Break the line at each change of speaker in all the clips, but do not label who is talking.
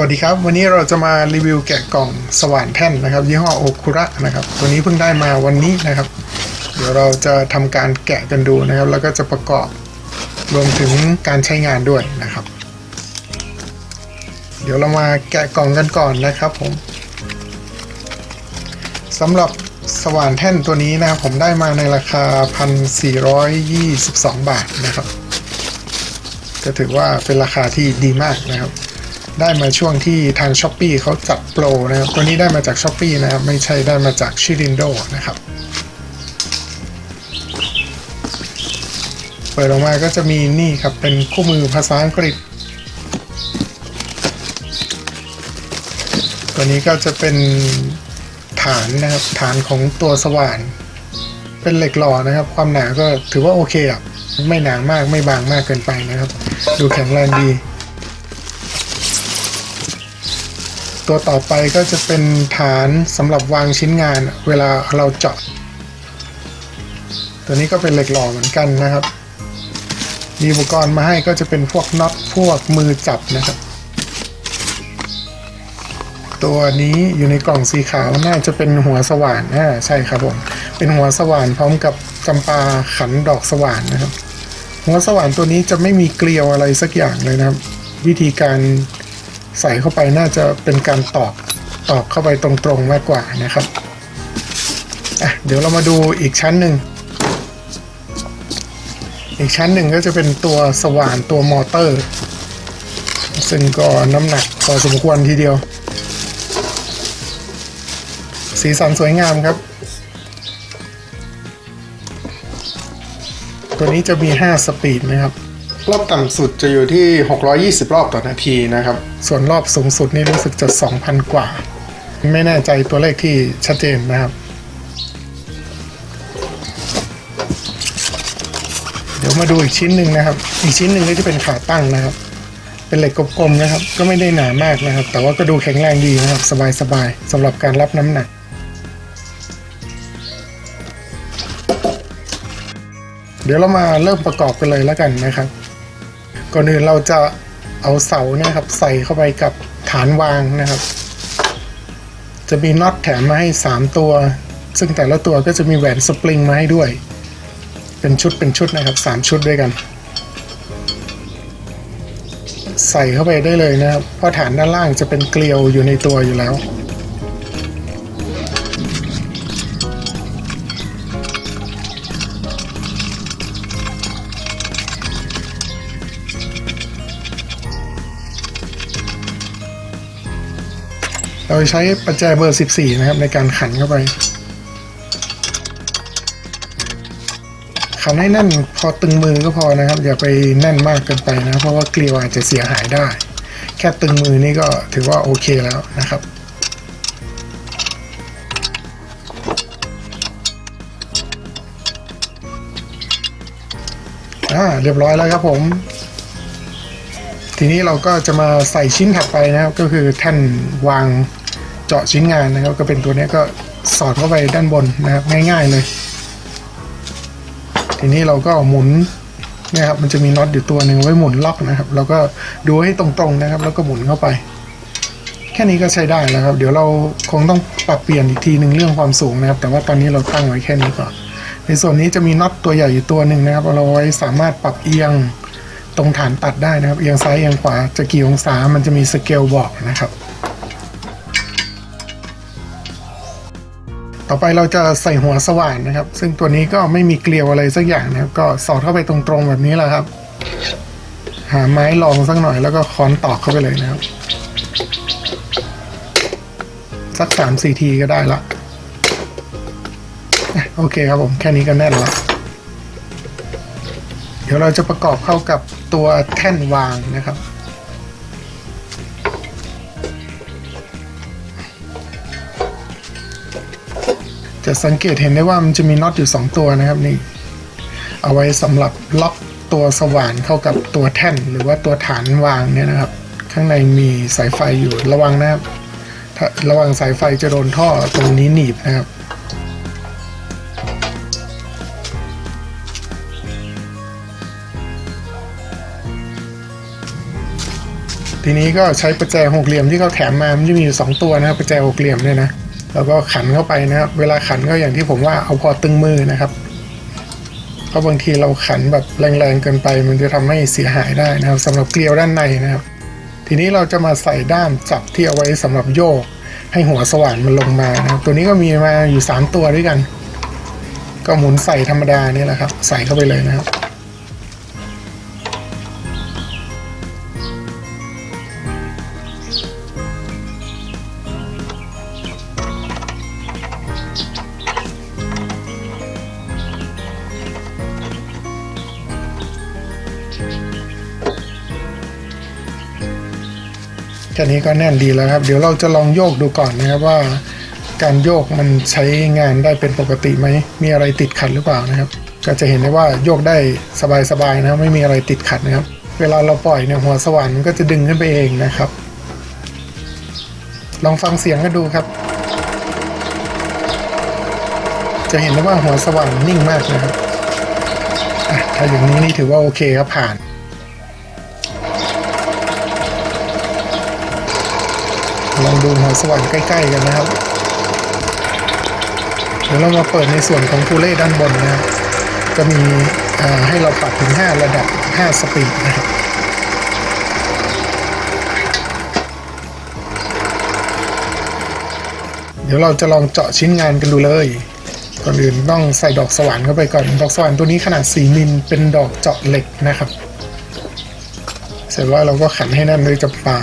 วัสดีครับ วันนี้เราจะมารีวิวแกะกล่องสว่านแท่นนะครับ ยี่ห้อโอคุระนะครับ ตัวนี้เพิ่งได้มาวันนี้นะครับ เดี๋ยวเราจะทำการแกะกันดูนะครับ แล้วก็จะประกอบรวมถึงการใช้งานด้วยนะครับ เดี๋ยวเรามาแกะกล่องกันก่อนนะครับผมสำหรับสว่านแท่นตัวนี้นะครับ ผมได้มาในราคา 1,422 บาทนะครับ ก็ถือว่าเป็นราคาที่ดีมากนะครับ ได้มาช่วงที่ทาง s h อ p e e เขาจัดโปรนะครับ ตัวนี้ได้มาจาก s h อ p e e นะครับ ไม่ใช่ได้มาจากชิรินโดนะครับ เปิดออกมาก็จะมีนี่ครับ เป็นคู่มือภาษาอังกฤษ ตัวนี้ก็จะเป็นฐานนะครับ ฐานของตัวสว่าน เป็นเหล็กหล่อนะครับ ความหนาก็ถือว่าโอเคอะ ไม่หนามากไม่บางมากเกินไปนะครับ ดูแข็งแรงดี ตัวต่อไปก็จะเป็นฐานสำหรับวางชิ้นงานเวลาเราเจาะ ตัวนี้ก็เป็นเหล็กหล่อเหมือนกันนะครับ มีอุปกรณ์มาให้ก็จะเป็นพวกน็อตพวกมือจับนะครับ ตัวนี้อยู่ในกล่องสีขาวน่าจะเป็นหัวสว่านอ่าใช่ครับผมเป็นหัวสว่านพร้อมกับจำปาขันดอกสว่านนะครับ หัวสว่านตัวนี้จะไม่มีเกลียวอะไรสักอย่างเลยนะครับ วิธีการ ใส่เข้าไปน่าจะเป็นการตอกตอกเข้าไปตรงๆมากกว่านะครับอะเดี๋ยวเรามาดูอีกชั้นหนึ่งอีกชั้นหนึ่งก็จะเป็นตัวสว่านตัวมอเตอร์ ซึ่งก็น้ำหนักพอสมควรทีเดียว สีสันสวยงามครับ ตัวนี้จะมี 5 สปีดนะครับ รอบต่ำสุดจะอยู่ที่ 620 รอบต่อนาทีนะครับ ส่วนรอบสูงสุดนี่รู้สึกจะ 2,000 กว่า ไม่แน่ใจตัวเลขที่ชัดเจนนะครับ เดี๋ยวมาดูอีกชิ้นหนึ่งนะครับ อีกชิ้นหนึ่งก็จะเป็นขาตั้งนะครับ เป็นเหล็กกลมๆนะครับ ก็ไม่ได้หนามากนะครับ แต่ว่าก็ดูแข็งแรงดีนะครับ สบายๆสำหรับการรับน้ำหนักเดี๋ยวเรามาเริ่มประกอบกันเลยแล้วกันนะครับ ก่อนอื่นเราจะเอาเสาเนี่ยครับใส่เข้าไปกับฐานวางนะครับ จะมีน็อตแถมมาให้ 3 ตัว ซึ่งแต่ละตัวก็จะมีแหวนสปริงมาให้ด้วย เป็นชุดเป็นชุดนะครับ 3 ชุดด้วยกัน ใส่เข้าไปได้เลยนะครับ เพราะฐานด้านล่างจะเป็นเกลียวอยู่ในตัวอยู่แล้ว เราใช้ปัจจัยเบอร์ 14 นะครับ ในการขันเข้าไป ขันให้แน่นพอตึงมือก็พอนะครับ อย่าไปแน่นมากเกินไปนะ เพราะว่าเกลียวอาจจะเสียหายได้ แค่ตึงมือนี่ก็ถือว่าโอเคแล้วนะครับอ่าเรียบร้อยแล้วครับผม ทีนี้เราก็จะมาใส่ชิ้นถัดไปนะครับ ก็คือแท่นวาง เจาะชิ้นงานนะครับ ก็เป็นตัวนี้ก็สอดเข้าไปด้านบนนะครับง่าย ๆเลย ทีนี้เราก็หมุนเนี่ยครับมันจะมีน็อตอยู่ตัวหนึ่งไว้หมุนล็อกนะครับเราก็ดูให้ตรงๆนะครับ แล้วก็หมุนเข้าไป แค่นี้ก็ใช้ได้แล้วครับ เดี๋ยวเราคงต้องปรับเปลี่ยนอีกทีหนึ่งเรื่องความสูงนะครับ แต่ว่าตอนนี้เราตั้งไว้แค่นี้ก่อน ในส่วนนี้จะมีน็อตตัวใหญ่อยู่ตัวหนึ่งนะครับเราไว้สามารถปรับเอียงตรงฐานตัดได้นะครับ เอียงซ้ายเอียงขวาจะกี่องศามันจะมีสเกลบอกนะครับ ต่อไปเราจะใส่หัวสว่านนะครับ ซึ่งตัวนี้ก็ไม่มีเกลียวอะไรสักอย่างนะครับ ก็สอดเข้าไปตรงๆแบบนี้แหละครับ หาไม้รองสักหน่อยแล้วก็ค้อนตอกเข้าไปเลยนะครับ สักสามสี่ทีก็ได้ละอะโอเคครับผมแค่นี้ก็แน่นแล้วเดี๋ยวเราจะประกอบเข้ากับตัวแท่นวางนะครับ จะสังเกตเห็นได้ว่ามันจะมีน็อตอยู่ 2 ตัวนะครับนี่ เอาไว้สำหรับล็อกตัวสว่านเข้ากับตัวแท่น หรือว่าตัวฐานวางเนี่ยนะครับ ข้างในมีสายไฟอยู่ระวังนะครับถ้าระวังสายไฟจะโดนท่อตรงนี้หนีบนะครับทีนี้ก็ใช้ประแจหกเหลี่ยมที่เขาแถมมา มันจะมีอยู่สองตัวนะครับประแจหกเหลี่ยมเนี่ยนะ แล้วก็ขันเข้าไปนะครับ เวลาขันก็อย่างที่ผมว่าเอาพอตึงมือนะครับ เพราะบางทีเราขันแบบแรงๆเกินไป มันจะทำให้เสียหายได้นะครับสำหรับเกลียวด้านในนะครับ ทีนี้เราจะมาใส่ด้ามจับที่เอาไว้สำหรับโยก ให้หัวสว่านมันลงมานะครับ ตัวนี้ก็มีมาอยู่ 3 ตัวด้วยกัน ก็หมุนใส่ธรรมดานี่แหละครับ ใส่เข้าไปเลยนะครับ แค่นี้ก็แน่นดีแล้วครับ เดี๋ยวเราจะลองโยกดูก่อนนะครับว่า การโยกมันใช้งานได้เป็นปกติไหมมีอะไรติดขัดหรือเปล่านะครับ ก็จะเห็นได้ว่าโยกได้สบายๆนะครับไม่มีอะไรติดขัดนะครับ เวลาเราปล่อยเนี่ยหัวสว่านมันก็จะดึงขึ้นไปเองนะครับ ลองฟังเสียงกันดูครับ จะเห็นได้ว่าหัวสว่านนิ่งมากนะครับถ้าอย่างนี้นี่ถือว่าโอเคครับผ่าน ลองดูหัวสว่านใกล้ ๆ กันนะครับ เดี๋ยวเรามาเปิดในส่วนของคูเล่ด้านบนนะครับจะมีให้เราปรับถึง 5 ระดับ 5 สปีดนะครับเดี๋ยวเราจะลองเจาะชิ้นงานกันดูเลย ก่อนอื่นต้องใส่ดอกสว่านเข้าไปก่อน ดอกสว่านตัวนี้ขนาด 4 มิล เป็นดอกเจาะเหล็กนะครับ เสร็จแล้วเราก็ขันให้แน่นด้วยกับปลา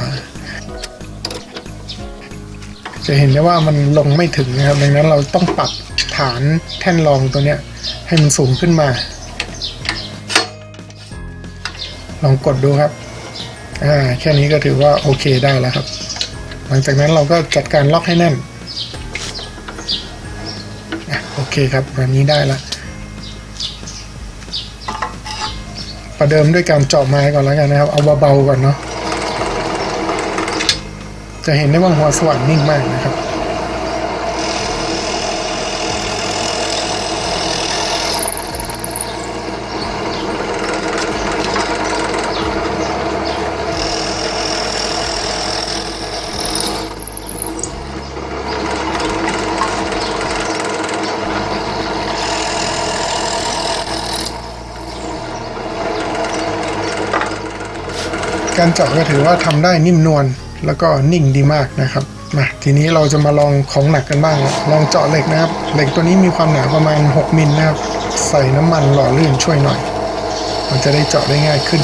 จะเห็นได้ว่ามันลงไม่ถึงนะครับ ดังนั้นเราต้องปรับฐานแท่นรองตัวเนี้ยให้มันสูงขึ้นมา ลองกดดูครับ อ่า แค่นี้ก็ถือว่าโอเคได้แล้วครับ หลังจากนั้นเราก็จัดการล็อกให้แน่นอะโอเคครับแบบนี้ได้ละประเดิมด้วยการเจาะไม้ก่อนแล้วกันนะครับ เอาเบาๆก่อนเนาะ จะเห็นได้ว่าหัวสว่างนิ่งมากนะครับการเจาะก็ถือว่าทำได้นิ่มนวล แล้วก็นิ่งดีมากนะครับมาทีนี้เราจะมาลองของหนักกันบ้าง ลองเจาะเหล็กนะครับ เหล็กตัวนี้มีความหนาประมาณ 6มิลนะครับ ใส่น้ำมันหล่อลื่นช่วยหน่อย มันจะได้เจาะได้ง่ายขึ้น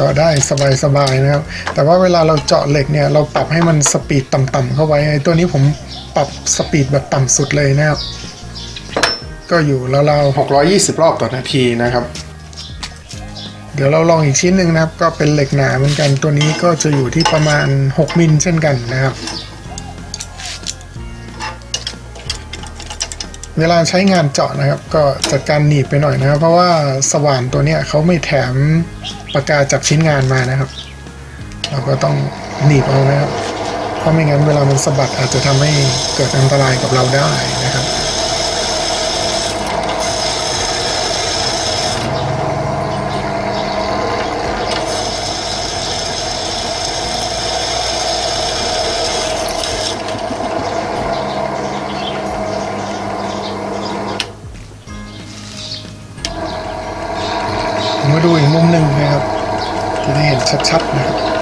จาะได้สบายๆนะครับ แต่ว่าเวลาเราเจาะเหล็กเนี่ยเราปรับให้มันสปีดต่ำๆเข้าไว้ไอ้ตัวนี้ผมปรับสปีดแบบต่ำสุดเลยนะครับ ก็อยู่ราวๆ620 รอบต่อนาทีนะครับ เดี๋ยวเราลองอีกชิ้นหนึ่งนะครับ ก็เป็นเหล็กหนาเหมือนกันตัวนี้ก็จะอยู่ที่ประมาณ 6 มิลเช่นกันนะครับเวลาใช้งานเจาะนะครับก็จัดการหนีบไปหน่อยนะครับ เพราะว่าสว่านตัวเนี้ยเขาไม่แถม ปากกาจับชิ้นงานมานะครับ เราก็ต้องหนีบเอานะครับ เพราะไม่งั้นเวลามันสะบัดอาจจะทำให้เกิดอันตรายกับเราได้นะครับ มาดูอีกมุมหนึ่งนะครับ จะได้เห็นชัดๆนะครับ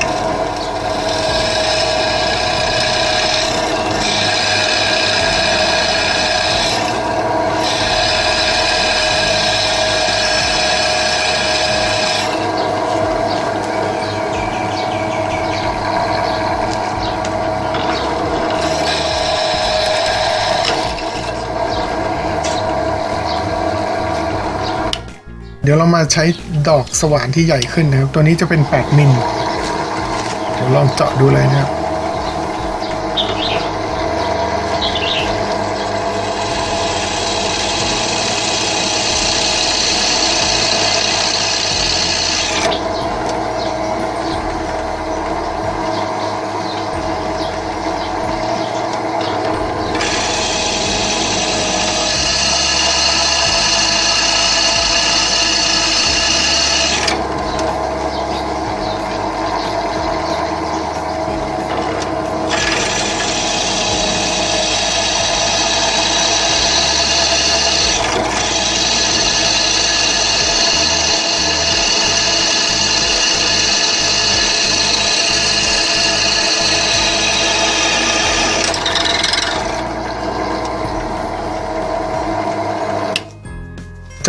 ดี๋ยวเรามาใช้ดอกสว่านที่ใหญ่ขึ้นนะครับ ตัวนี้จะเป็น 8 มิลเดี๋ยวลองเจาะดูเลยนะครับ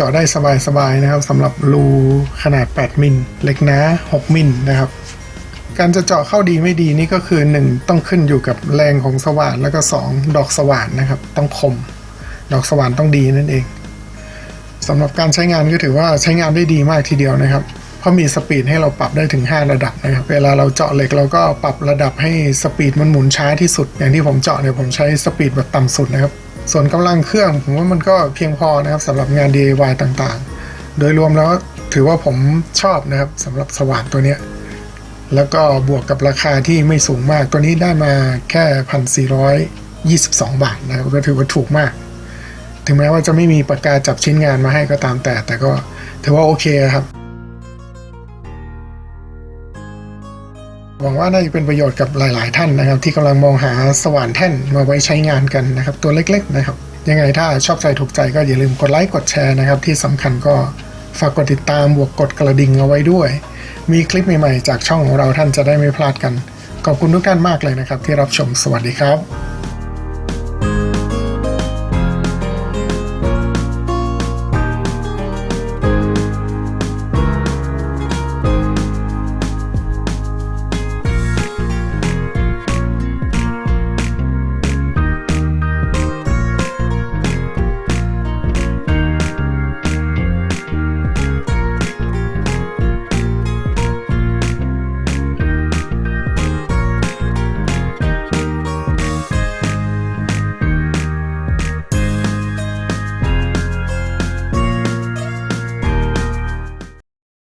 จาะได้สบายๆนะครับสำหรับรูขนาด 8 มิลเล็กนะ 6 มิลนะครับ การจะเจาะเข้าดีไม่ดีนี่ก็คือ 1 ต้องขึ้นอยู่กับแรงของสว่านแล้วก็ 2 ดอกสว่านนะครับ ต้องคม ดอกสว่านต้องดีนั่นเองสำหรับการใช้งานก็ถือว่าใช้งานได้ดีมากทีเดียวนะครับเพราะมีสปีดให้เราปรับได้ถึง 5 ระดับนะครับ เวลาเราเจาะเหล็กเราก็ปรับระดับให้สปีดมันหมุนช้าที่สุด อย่างที่ผมเจาะเนี่ยผมใช้สปีดแบบต่ำสุดนะครับ ส่วนกำลังเครื่องผมว่ามันก็เพียงพอนะครับสำหรับงาน DIY ต่างๆ โดยรวมแล้วถือว่าผมชอบนะครับสำหรับสว่านตัวเนี้ยแล้วก็บวกกับราคาที่ไม่สูงมากตัวนี้ได้มาแค่พันสี่ร้อยยี่สิบสองบาทนะครับก็ถือว่าถูกมาก ถึงแม้ว่าจะไม่มีปากกาจับชิ้นงานมาให้ก็ตามแต่ แต่ก็ถือว่าโอเคครับ หวังว่าน่าจะเป็นประโยชน์กับหลาย ๆ ท่านนะครับ ที่กำลังมองหาสว่านแท่นมาไว้ใช้งานกันนะครับ ตัวเล็ก ๆ นะครับ ยังไงถ้าชอบใจถูกใจก็อย่าลืมกดไลค์กดแชร์นะครับ ที่สำคัญก็ฝากกดติดตามบวกกดกระดิ่งเอาไว้ด้วย มีคลิปใหม่ ๆ จากช่องของเราท่านจะได้ไม่พลาดกัน ขอบคุณทุกท่านมากเลยนะครับ ที่รับชมสวัสดีครับ